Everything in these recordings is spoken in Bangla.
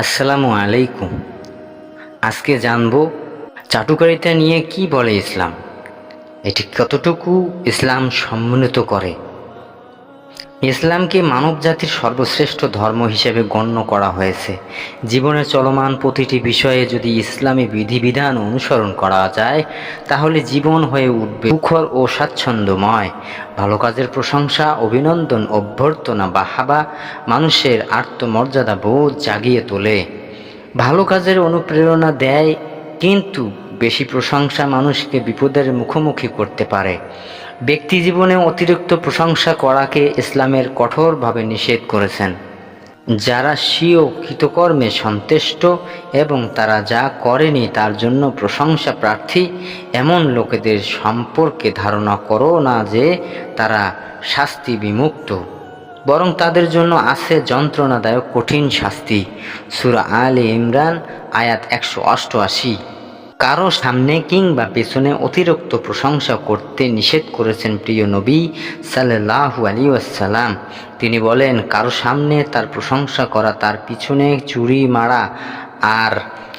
আসসালামু আলাইকুম। আজকে জানব চাটুকারিতা নিয়ে কি বলে ইসলাম? এটি কতটুকু ইসলাম সম্মানিত করে? ইসলামকে মানব জাতির সর্বশ্রেষ্ঠ ধর্ম হিসেবে গণ্য করা হয়েছে। জীবনের চলমান প্রতিটি বিষয়ে যদি ইসলামী বিধিবিধান অনুসরণ করা যায়, তাহলে জীবন হয়ে উঠবে সুখর ও স্বাচ্ছন্দ্যময়। ভালো কাজের প্রশংসা, অভিনন্দন, অভ্যর্থনা বাহাবা মানুষের আত্মমর্যাদা বোধ জাগিয়ে তোলে। ভালো কাজের অনুপ্রেরণা দেয়, কিন্তু বেশি প্রশংসা মানুষকে বিপদের মুখোমুখি করতে পারে। ব্যক্তি জীবনে অতিরিক্ত প্রশংসা করাকে ইসলামের কঠোরভাবে নিষেধ করেছেন। যারা স্বীয় কৃতকর্মে সন্তুষ্ট এবং তারা যা করেনি তার জন্য প্রশংসা প্রার্থী, এমন লোকেদের সম্পর্কে ধারণা করো না যে তারা শাস্তি বিমুক্ত। বরং তাদের জন্য আছে যন্ত্রণাদায়ক কঠিন শাস্তি। সুরা আলী ইমরান, আয়াত একশো অষ্টআশি। কারও সামনে কিংবা পেছনে অতিরিক্ত প্রশংসা করতে নিষেধ করেছেন প্রিয় নবী সাল্লাহু আলী আসসালাম তিনি বলেন, কারও সামনে তার প্রশংসা করা, তার পিছনে চুরি মারা আর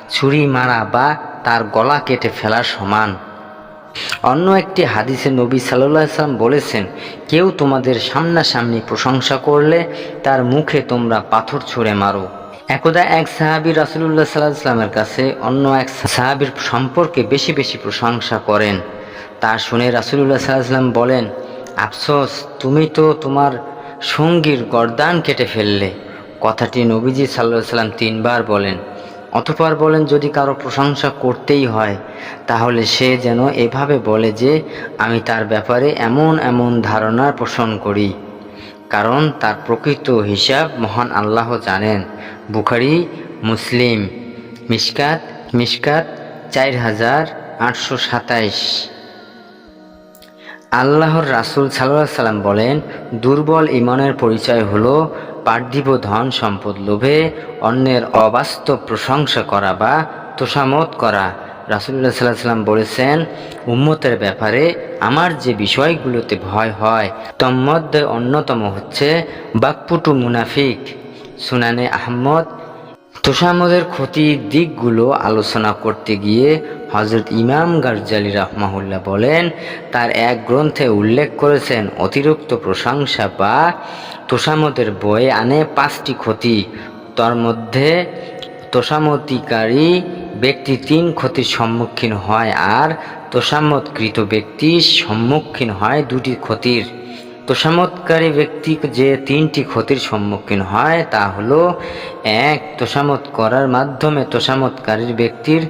ছুরি মারা বা তার গলা কেটে ফেলা সমান। অন্য একটি হাদিসে নবী সাল্লাহ সাল্লাম বলেছেন, কেউ তোমাদের সামনাসামনি প্রশংসা করলে তার মুখে তোমরা পাথর ছুঁড়ে মারো। একদা এক সাহাবি রাসুলুল্লাহ সাল্লাহ সাল্লামের কাছে অন্য এক সাহাবির সম্পর্কে বেশি বেশি প্রশংসা করেন। তা শুনে রাসুলুল্লাহ সাল্লাহ সাল্লাম বলেন, আফসোস, তুমি তো তোমার সঙ্গীর গরদান কেটে ফেললে। কথাটি নবীজি সাল্লাহ সাল্লাম তিনবার বলেন। অতপর বলেন, যদি কারও প্রশংসা করতেই হয়, তাহলে সে যেন এভাবে বলে যে, আমি তার ব্যাপারে এমন এমন ধারণার পোষণ করি। কারণ তার প্রকৃত হিসাব মহান আল্লাহ জানেন। বুখারি, মুসলিম মিসকাত মিসকাত চার হাজার আটশো সাতাইশ। আল্লাহর রাসুল সাল্লাহ সাল্লাম বলেন, দুর্বল ইমানের পরিচয় হলো পার্থিব ধন সম্পদ লোভে অন্যের অবাস্তব প্রশংসা করা বা তোষামত করা। রাসুল্লাহ সাল্লাহ সাল্লাম বলেছেন, উম্মতের ব্যাপারে আমার যে বিষয়গুলোতে ভয় হয়, তন্মধ্যে অন্যতম হচ্ছে বাকপুটু মুনাফিক। সুনানে আহমদ তোষামদের ক্ষতির দিকগুলো আলোচনা করতে গিয়ে হজরত ইমাম গারজালি রহমাহুল্লাহ বলেন, তার এক গ্রন্থে উল্লেখ করেছেন, অতিরিক্ত প্রশংসা বা তোষামদের বয়ে আনে পাঁচটি ক্ষতি। তার মধ্যে তোষামতিকারী ব্যক্তি তিন ক্ষতির সম্মুখীন হয় আর তোষামতকৃত ব্যক্তি সম্মুখীন হয় দুটি ক্ষতির। তোষামতকারী ব্যক্তি যে তিনটি ক্ষতির সম্মুখীন হয় তা হলো, এক তোষামত করার মাধ্যমে তোষামতকারীর ব্যক্তির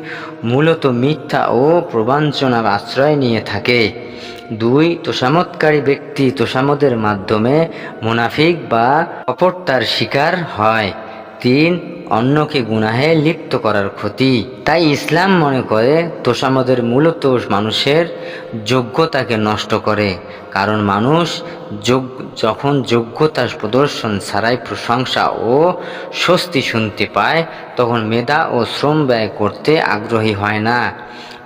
মূলত মিথ্যা ও প্রবাঞ্চনার আশ্রয় নিয়ে থাকে। দুই তোষামতকারী ব্যক্তি তোষামতের মাধ্যমে মুনাফিক বা অপরতার শিকার হয়। তিন অন্যকে গুনাহে লিপ্ত করার ক্ষতি। তাই ইসলাম মনে করে তোষামদের মূলত মানুষের যোগ্যতাকে নষ্ট করে। কারণ মানুষ যোগ, যখন যোগ্যতার প্রদর্শন ছাড়াই প্রশংসা ও স্বস্তি শুনতে পায়, তখন মেধা ও শ্রম ব্যয় করতে আগ্রহী হয় না।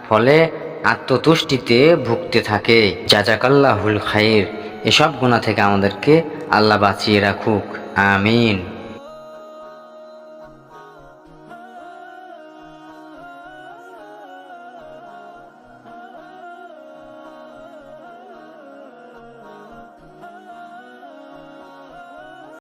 ফলে আত্মতুষ্টিতে ভুগতে থাকে। জাজাকাল্লাহুল খাইর। এসব গুণা থেকে আমাদেরকে আল্লাহ বাঁচিয়ে রাখুক। আমিন।